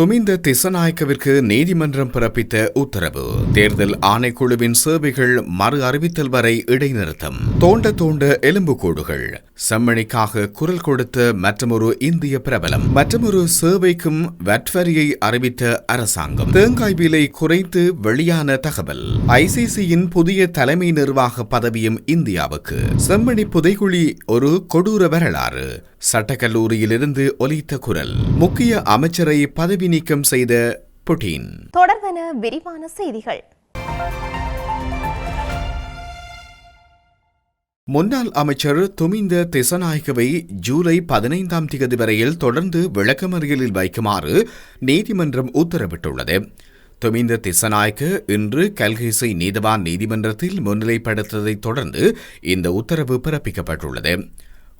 துமிந்த திசநாயக்கவிற்கு நீதிமன்றம் பிறப்பித்த உத்தரவு. தேர்தல் ஆணைக்குழுவின் சேவைகள் மறு அறிவித்தல் வரை இடைநிறுத்தம். தோண்ட தோண்ட எலும்புக்கூடுகள் செம்மணிக்காக குரல் கொடுத்த மற்றமொரு இந்திய பிரபலம். மற்றமொரு சேவைக்கும் வட்வரியை அறிவித்த அரசாங்கம். தேங்காய் விலை குறைத்து வெளியான தகவல். ஐசிசியின் புதிய தலைமை நிர்வாக பதவியும் இந்தியாவுக்கு. செம்மணி புதைகுழி ஒரு கொடூர வரலாறு. சட்டக்கல்லூரியிலிருந்து ஒலித்த குரல். முக்கிய அமைச்சரை பதவி நீக்கம் செய்த புட்டின். தொடர்வன விரிவான செய்திகள். முன்னாள் அமைச்சர் துமிந்த திசநாயக்கவை ஜூலை பதினைந்தாம் தேதி வரையில் தொடர்ந்து விளக்கமறியலில் வைக்குமாறு நீதிமன்றம் உத்தரவிட்டுள்ளது. துமிந்த திசநாயக்க இன்று கல்கிசை நீதவான் நீதிமன்றத்தில் முன்னிலைப்படுத்ததைத் தொடர்ந்து இந்த உத்தரவு பிறப்பிக்கப்பட்டுள்ளது.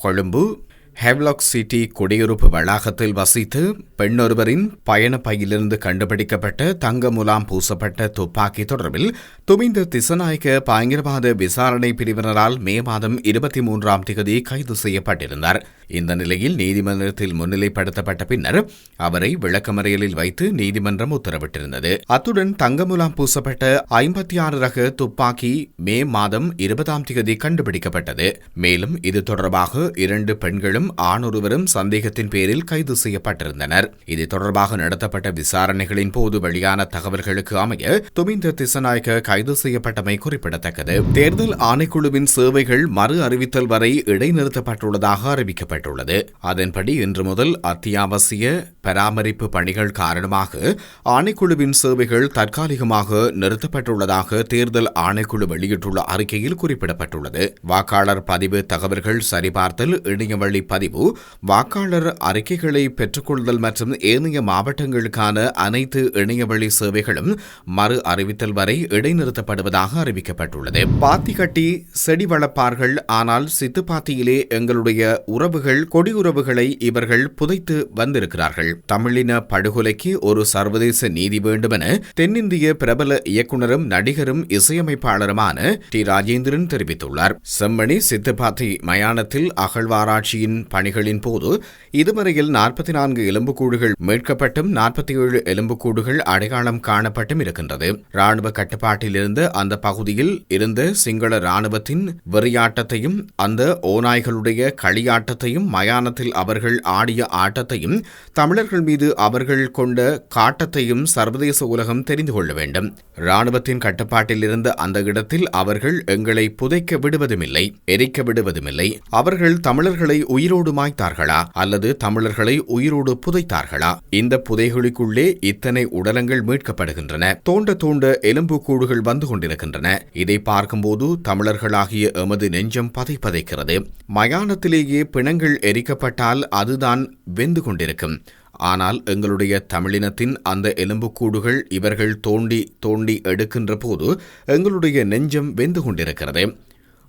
கொழும்பு ஹெவ்லாக் சிட்டி குடியிருப்பு வளாகத்தில் வசித்து பெண்ணொருவரின் பயண பையிலிருந்து கண்டுபிடிக்கப்பட்ட தங்க முலாம் பூசப்பட்ட துப்பாக்கி தொடர்பில் துமிந்த திசநாயக்க பயங்கரவாத விசாரணை பிரிவினரால் மே மாதம் இருபத்தி மூன்றாம் தேதி கைது செய்யப்பட்டிருந்தார். இந்த நிலையில் நீதிமன்றத்தில் முன்னிலைப்படுத்தப்பட்ட பின்னர் அவரை விளக்கமறியலில் வைத்து நீதிமன்றம் உத்தரவிட்டிருந்தது. அத்துடன் தங்கமுலாம் பூசப்பட்ட ஐம்பத்தி ஆறு ரக துப்பாக்கி மே மாதம் இருபதாம் தேதி கண்டுபிடிக்கப்பட்டது. மேலும் இது தொடர்பாக இரண்டு பெண்களும் ஆணொருவரும் சந்தேகத்தின் பேரில் கைது செய்யப்பட்டிருந்தனர். இது தொடர்பாக நடத்தப்பட்ட விசாரணைகளின் போது வெளியான தகவல்களுக்கு அமைய துமிந்த திசநாயக்க கைது செய்யப்பட்டமை குறிப்பிடத்தக்கது. தேர்தல் ஆணைக்குழுவின் சேவைகள் மறு அறிவித்தல் வரை இடைநிறுத்தப்பட்டுள்ளதாக அறிவிக்கப்பட்டுள்ளது. அதன்படி இன்று முதல் அத்தியாவசிய பராமரிப்பு பணிகள் காரணமாக ஆணைக்குழுவின் சேவைகள் தற்காலிகமாக நிறுத்தப்பட்டுள்ளதாக தேர்தல் ஆணைக்குழு வெளியிட்டுள்ள அறிக்கையில் குறிப்பிடப்பட்டுள்ளது. வாக்காளர் பதிவு தகவல்கள் சரிபார்த்தல் இணையவழி பதிவு வாக்காளர் அறிக்கைகளை பெற்றுக்கொள்ளுதல் மற்றும் ஏனைய மாவட்டங்களுக்கான அனைத்து இணையவழி சேவைகளும் மறு அறிவித்தல் வரை இடைநிறுத்தப்படுவதாக அறிவிக்கப்பட்டுள்ளது. பாத்தி கட்டி செடி வளர்ப்பார்கள் ஆனால் சித்துப்பாத்தியிலே எங்களுடைய உறவுகள் கொடியுறவுகளை இவர்கள் புதைத்து வந்திருக்கிறார்கள். தமிழின படுகொலைக்கு ஒரு சர்வதேச நீதி வேண்டுமென தென்னிந்திய பிரபல இயக்குனரும் நடிகரும் இசையமைப்பாளருமான டி. ராஜேந்திரன் தெரிவித்துள்ளார். செம்மணி சித்துப்பாத்தி மயானத்தில் அகழ்வாராய்ச்சியின் பணிகளின் போது இதுவரையில் நாற்பத்தி நான்கு எலும்புக்கூடுகள் மீட்கப்பட்டும் நாற்பத்தி ஏழு எலும்புக்கூடுகள் அடையாளம் காணப்பட்டும் இருக்கின்றது. ராணுவ கட்டுப்பாட்டிலிருந்து அந்த பகுதியில் இருந்த சிங்கள ராணுவத்தின் வெறியாட்டத்தையும் அந்த ஓநாய்களுடைய களியாட்டத்தையும் மயானத்தில் அவர்கள் ஆடிய ஆட்டத்தையும் தமிழர்கள் மீது அவர்கள் கொண்ட காட்டத்தையும் சர்வதேச உலகம் தெரிந்து கொள்ள வேண்டும். ராணுவத்தின் கட்டுப்பாட்டில் இருந்த அந்த இடத்தில் அவர்கள் எங்களை புதைக்க விடுவதுமில்லை எரிக்க விடுவதுமில்லை. அவர்கள் தமிழர்களை உயிர் உயிரோடு மாய்த்தார்களா அல்லது தமிழர்களை உயிரோடு புதைத்தார்களா? இந்த புதைகுழிக்குள்ளே இத்தனை உடலங்கள் மீட்கப்படுகின்றன. தோண்ட தோண்ட எலும்பு கூடுகள் வந்து கொண்டிருக்கின்றன. இதை பார்க்கும்போது தமிழர்களாகிய எமது நெஞ்சம் பதை பதைக்கிறது. மயானத்திலேயே பிணங்கள் எரிக்கப்பட்டால் அதுதான் வெந்து கொண்டிருக்கும். ஆனால் எங்களுடைய தமிழினத்தின் அந்த எலும்புக்கூடுகள் இவர்கள் தோண்டி தோண்டி எடுக்கின்ற போது எங்களுடைய நெஞ்சம் வெந்து கொண்டிருக்கிறது.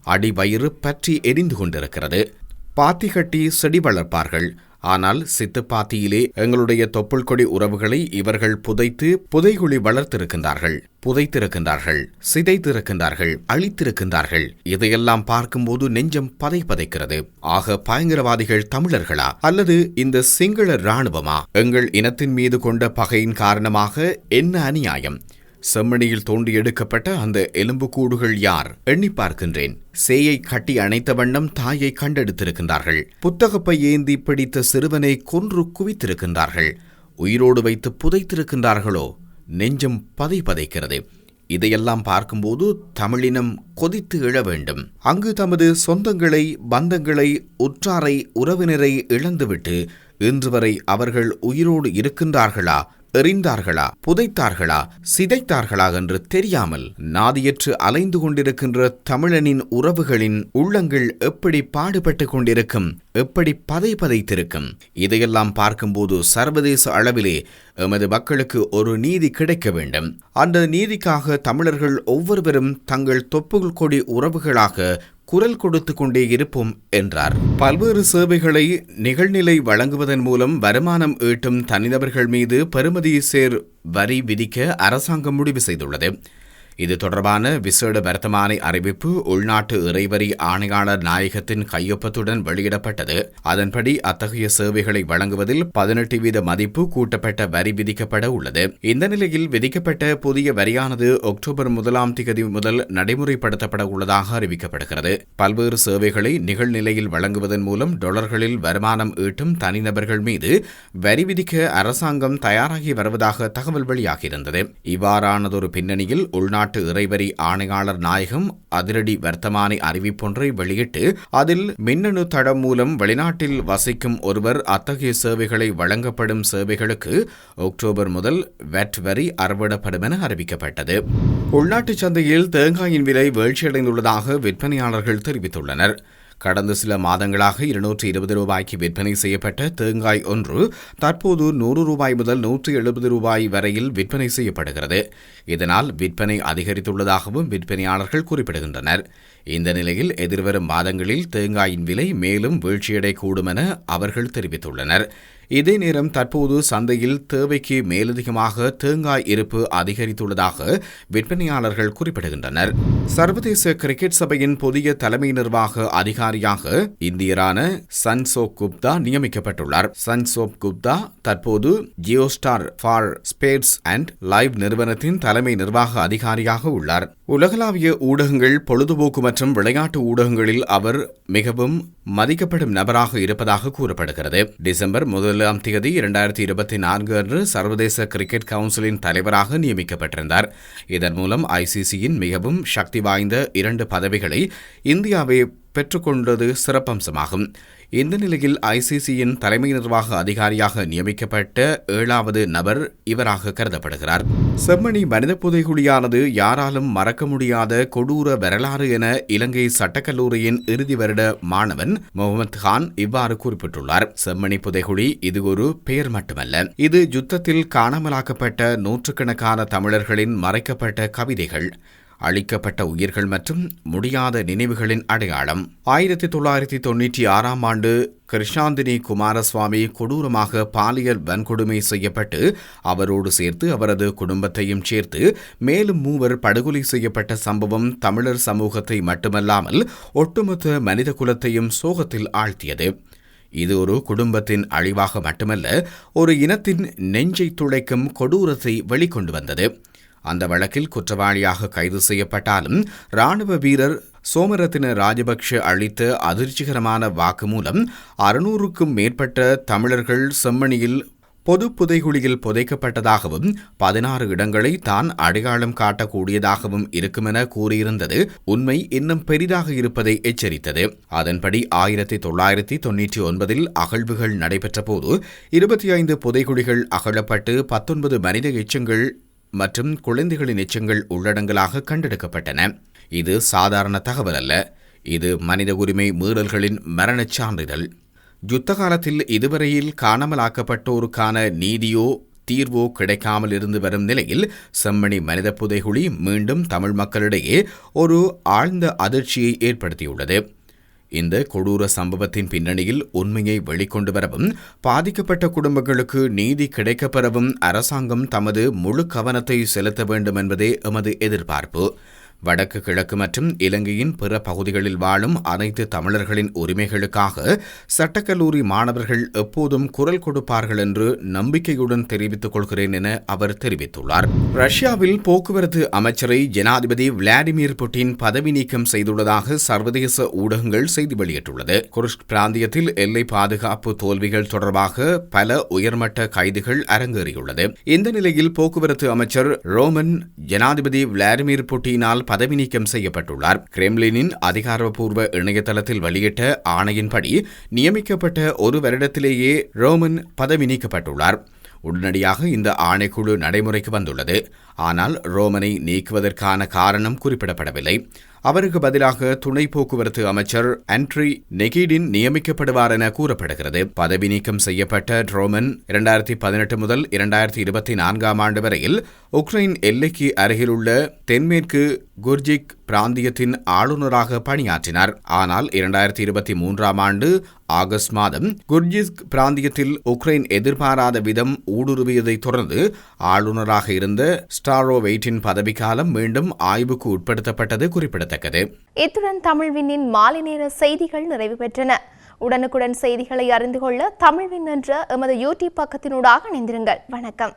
அடிவயிறு பற்றி எரிந்து கொண்டிருக்கிறது. பாத்தி கட்டி செடி வளர்ப்பார்கள். ஆனால் சித்துப்பாத்தியிலே எங்களுடைய தொப்புள் கொடி உறவுகளை இவர்கள் புதைத்து புதைகுழி வளர்த்திருக்கின்றார்கள். புதைத்திருக்கின்றார்கள் சிதைத்திருக்கின்றார்கள் அழித்திருக்கின்றார்கள். இதையெல்லாம் பார்க்கும்போது நெஞ்சம் பதை பதைக்கிறது. ஆக பயங்கரவாதிகள் தமிழர்களா? அல்லது இந்த சிங்கள இராணுவமா? எங்கள் இனத்தின் மீது கொண்ட பகையின் காரணமாக என்ன அநியாயம்? செம்மணியில் தோண்டி எடுக்கப்பட்ட அந்த எலும்புக்கூடுகள் யார்? எண்ணி பார்க்கின்றேன். சேயை கட்டி அணைத்த வண்ணம் தாயை கண்டெடுத்திருக்கின்றார்கள். புத்தகப்பை ஏந்தி பிடித்த சிறுவனை கொன்று குவித்திருக்கின்றார்கள். உயிரோடு வைத்து புதைத்திருக்கின்றார்களோ? நெஞ்சம் பதை பதைக்கிறது. இதையெல்லாம் பார்க்கும்போது தமிழினம் கொதித்து எழ வேண்டும். அங்கு தமது சொந்தங்களை பந்தங்களை உற்றாரை உறவினரை இழந்துவிட்டு இன்று வரை அவர்கள் உயிரோடு இருக்கின்றார்களா? எறிந்தார்களா புதைத்தார்களா சிதைத்தார்களா என்று தெரியாமல் நாதியற்று அலைந்து கொண்டிருக்கின்ற தமிழனின் உறவுகளின் உள்ளங்கள் எப்படி பாடுபட்டு கொண்டிருக்கும் எப்படி பதை பதைத்திருக்கும் இதையெல்லாம் பார்க்கும்போது சர்வதேச அளவிலே எமது மக்களுக்கு ஒரு நீதி கிடைக்க வேண்டும். அந்த நீதிக்காக தமிழர்கள் ஒவ்வொருவரும் தங்கள் தொப்புள் கொடி உறவுகளாக குரல் கொடுத்து கொண்டே இருப்போம் என்றார். பல்வேறு சேவைகளை நிகழ்நிலை வழங்குவதன் மூலம் வருமானம் ஈட்டும் தனிநபர்கள் மீது பெறுமதி சேர் வரி விதிக்க அரசாங்கம் முடிவு செய்துள்ளது. இது தொடர்பான விசேட வர்த்தமானி அறிவிப்பு உள்நாட்டு இறைவரி ஆணையாளர் நாயகத்தின் கையொப்பத்துடன் வெளியிடப்பட்டது. அதன்படி அத்தகைய சேவைகளை வழங்குவதில் பதினெட்டு வீத மதிப்பு கூட்டப்பட்ட வரி விதிக்கப்பட உள்ளது. இந்த நிலையில் விதிக்கப்பட்ட புதிய வரியானது அக்டோபர் முதலாம் திகதி முதல் நடைமுறைப்படுத்தப்பட உள்ளதாக அறிவிக்கப்படுகிறது. பல்வேறு சேவைகளை நிகழ்நிலையில் வழங்குவதன் மூலம் டாலர்களில் வருமானம் ஈட்டும் தனிநபர்கள் மீது வரி விதிக்க அரசாங்கம் தயாராகி வருவதாக தகவல் வெளியாகியிருந்தது. இவ்வாறானதொரு பின்னணியில் உள்நாட்டு இறைவரி ஆணையாளர் நாயகம் அதிரடி வர்த்தமானி அறிவிப்பொன்றை வெளியிட்டு அதில் மின்னணு தடம் மூலம் வெளிநாட்டில் வசிக்கும் ஒருவர் அத்தகைய சேவைகளை வழங்கப்படும் சேவைகளுக்கு அக்டோபர் முதல் வெட் வரி அறவிடப்படும் என அறிவிக்கப்பட்டது. உள்நாட்டு சந்தையில் தேங்காயின் விலை வீழ்ச்சியடைந்துள்ளதாக விற்பனையாளர்கள் தெரிவித்துள்ளனர். கடந்த சில மாதங்களாக இருநூற்றி இருபது ரூபாய்க்கு விற்பனை செய்யப்பட்ட தேங்காய் ஒன்று தற்போது நூறு ரூபாய் முதல் நூற்றி எழுபது ரூபாய் வரையில் விற்பனை செய்யப்படுகிறது. இதனால் விற்பனை அதிகரித்துள்ளதாகவும் விற்பனையாளர்கள் குறிப்பிடுகின்றனர். இந்த நிலையில் எதிர்வரும் மாதங்களில் தேங்காயின் விலை மேலும் வீழ்ச்சியடையக்கூடும் என அவர்கள் தெரிவித்துள்ளனர். இதே நேரம் தற்போது சந்தையில் தேவைக்கு மேலதிகமாக தேங்காய் இருப்பு அதிகரித்துள்ளதாக விற்பனையாளர்கள் குறிப்பிடுகின்றனர். சர்வதேச கிரிக்கெட் சபையின் புதிய தலைமை நிர்வாக அதிகாரியாக இந்தியரான சன்சோக் குப்தா நியமிக்கப்பட்டுள்ளார். சன்சோப் குப்தா தற்போது JioStar for sports and live நிறுவனத்தின் தலைமை நிர்வாக அதிகாரியாக உள்ளார். உலகளாவிய ஊடகங்கள் பொழுதுபோக்கு மற்றும் விளையாட்டு ஊடகங்களில் அவர் மிகவும் மதிக்கப்படும் நபராக இருப்பதாக கூறப்படுகிறது. டிசம்பர் முதலாம் தேதி இரண்டாயிரத்தி இருபத்தி நான்கு அன்று சர்வதேச கிரிக்கெட் கவுன்சிலின் தலைவராக நியமிக்கப்பட்டிருந்தார். இதன் மூலம் ஐசிசியின் மிகவும் சக்தி வாய்ந்த இரண்டு பதவிகளை இந்தியாவை பெற்றுக்கொண்டது சிறப்பம்சமாகும். இந்த நிலையில் ஐசிசியின் தலைமை நிர்வாக அதிகாரியாக நியமிக்கப்பட்ட ஏழாவது நபர் இவராக கருதப்படுகிறார். செம்மணி மனித புதைகுழியானது யாராலும் மறக்க முடியாத கொடூர வரலாறு என இலங்கை சட்டக்கல்லூரியின் இறுதி வருட மாணவன் முகமது கான் இவ்வாறு குறிப்பிட்டுள்ளார். செம்மணி புதைகுழி இது ஒரு பெயர் மட்டுமல்ல. இது யுத்தத்தில் காணாமலாக்கப்பட்ட நூற்றுக்கணக்கான தமிழர்களின் மறைக்கப்பட்ட கவிதைகள். அழிக்கப்பட்ட உயிர்கள் மற்றும் முடியாத நினைவுகளின் அடையாளம். ஆயிரத்தி தொள்ளாயிரத்தி தொண்ணூற்றி ஆறாம் ஆண்டு கிருஷ்ணாந்தினி குமாரசுவாமி கொடூரமாக பாலியல் வன்கொடுமை செய்யப்பட்டு அவரோடு சேர்த்து அவரது குடும்பத்தையும் சேர்த்து மேலும் மூவர் படுகொலை செய்யப்பட்ட சம்பவம் தமிழர் சமூகத்தை மட்டுமல்லாமல் ஒட்டுமொத்த மனித குலத்தையும் சோகத்தில் ஆழ்த்தியது. இது ஒரு குடும்பத்தின் அழிவாக மட்டுமல்ல ஒரு இனத்தின் நெஞ்சை துளைக்கும் கொடூரத்தை வெளிக்கொண்டு வந்தது. அந்த வழக்கில் குற்றவாளியாக கைது செய்யப்பட்டாலும் ராணுவ வீரர் சோமரத்தின ராஜபக்ஷ அளித்த அதிர்ச்சிகரமான வாக்குமூலம் அறுநூறுக்கும் மேற்பட்ட தமிழர்கள் செம்மணியில் பொது புதைகுழியில் புதைக்கப்பட்டதாகவும் பதினாறு இடங்களை தான் அடையாளம் காட்டக்கூடியதாகவும் இருக்குமென கூறியிருந்தது. உண்மை இன்னும் பெரிதாக இருப்பதை எச்சரித்தது. அதன்படி ஆயிரத்தி தொள்ளாயிரத்தி தொன்னூற்றி ஒன்பதில் அகழ்வுகள் நடைபெற்ற போது இருபத்தி ஐந்து புதைகுழிகள் அகழப்பட்டு பத்தொன்பது மனித எச்சங்கள் மற்றும் குழந்தைகளின் எச்சங்கள் உள்ளடங்கலாக கண்டெடுக்கப்பட்டன. இது சாதாரண தகவல் அல்ல. இது மனித உரிமை மீறல்களின் மரணச் சான்றிதழ். யுத்த காலத்தில் இதுவரையில் காணாமலாக்கப்பட்டோருக்கான நீதியோ தீர்வோ கிடைக்காமல் இருந்து வரும் நிலையில் செம்மணி மனித புதைகுழி மீண்டும் தமிழ் மக்களிடையே ஒரு ஆழ்ந்த அதிர்ச்சியை ஏற்படுத்தியுள்ளது. இந்த கொடூர சம்பவத்தின் பின்னணியில் உண்மையை வெளிக்கொண்டு வரவும் பாதிக்கப்பட்ட குடும்பங்களுக்கு நீதி கிடைக்கப்பெறவும் அரசாங்கம் தமது முழு கவனத்தை செலுத்த வேண்டும் என்பதே எமது எதிர்பார்ப்பு. வடக்கு கிழக்கு மற்றும் இலங்கையின் பிற பகுதிகளில் வாழும் அனைத்து தமிழர்களின் உரிமைகளுக்காக சட்டக்கல்லூரி மாணவர்கள் எப்போதும் குரல் கொடுப்பார்கள் என்று நம்பிக்கையுடன் தெரிவித்துக் கொள்கிறேன் என அவர் தெரிவித்துள்ளார். ரஷ்யாவில் போக்குவரத்து அமைச்சரை ஜனாதிபதி விளாடிமிர் புட்டின் பதவி நீக்கம் செய்துள்ளதாக சர்வதேச ஊடகங்கள் செய்தி வெளியிட்டுள்ளது. குருஷ்க் பிராந்தியத்தில் எல்லை பாதுகாப்பு தோல்விகள் தொடர்பாக பல உயர்மட்ட கைதுகள் அரங்கேறியுள்ளது. இந்த நிலையில் போக்குவரத்து அமைச்சர் ரோமன் ஜனாதிபதி விளாடிமிர் புட்டினால் பதவி நீக்கம் செய்யப்பட்டுள்ளார். கிரெம்லினின் அதிகாரப்பூர்வ இணையதளத்தில் வெளியிட்ட ஆணையின்படி நியமிக்கப்பட்ட ஒரு வருடத்திலேயே ரோமன் பதவி நீக்கப்பட்டுள்ளார். உடனடியாக இந்த ஆணைக்குழு நடைமுறைக்கு வந்துள்ளது. ஆனால் ரோமனை நீக்குவதற்கான காரணம் குறிப்பிடப்படவில்லை. அவருக்கு பதிலாக துணை போக்குவரத்து அமைச்சர் ஆண்ட்ரி நெகிடின் நியமிக்கப்படுவார் என கூறப்படுகிறது. பதவி நீக்கம் செய்யப்பட்ட ட்ரோமன் இரண்டாயிரத்தி பதினெட்டு முதல் இரண்டாயிரத்தி இருபத்தி நான்காம் ஆண்டு வரையில் உக்ரைன் எல்லைக்கு அருகிலுள்ள தென்மேற்கு குர்ஜிக் பிராந்தியத்தின் ஆளுநராக பணியாற்றினார். ஆனால் இரண்டாயிரத்தி இருபத்தி மூன்றாம் ஆண்டு ஆகஸ்ட் மாதம் குர்ஜிஸ்க் பிராந்தியத்தில் உக்ரைன் எதிர்பாராத விதம் ஊடுருவியதைத் தொடர்ந்து ஆளுநராக இருந்த ஸ்டாரோ வெயிட்டின் பதவிக்காலம் மீண்டும் ஆய்வுக்கு உட்படுத்தப்பட்டது குறிப்பிடத்தக்கது. இத்துடன் தமிழ்வின்னின் மாலை நேர செய்திகள் நிறைவு பெற்றன. உடனுக்குடன் செய்திகளை அறிந்து கொள்ள தமிழ் விண் என்ற எமது யூடியூப் பக்கத்தினூடாக இணைந்திருங்கள். வணக்கம்.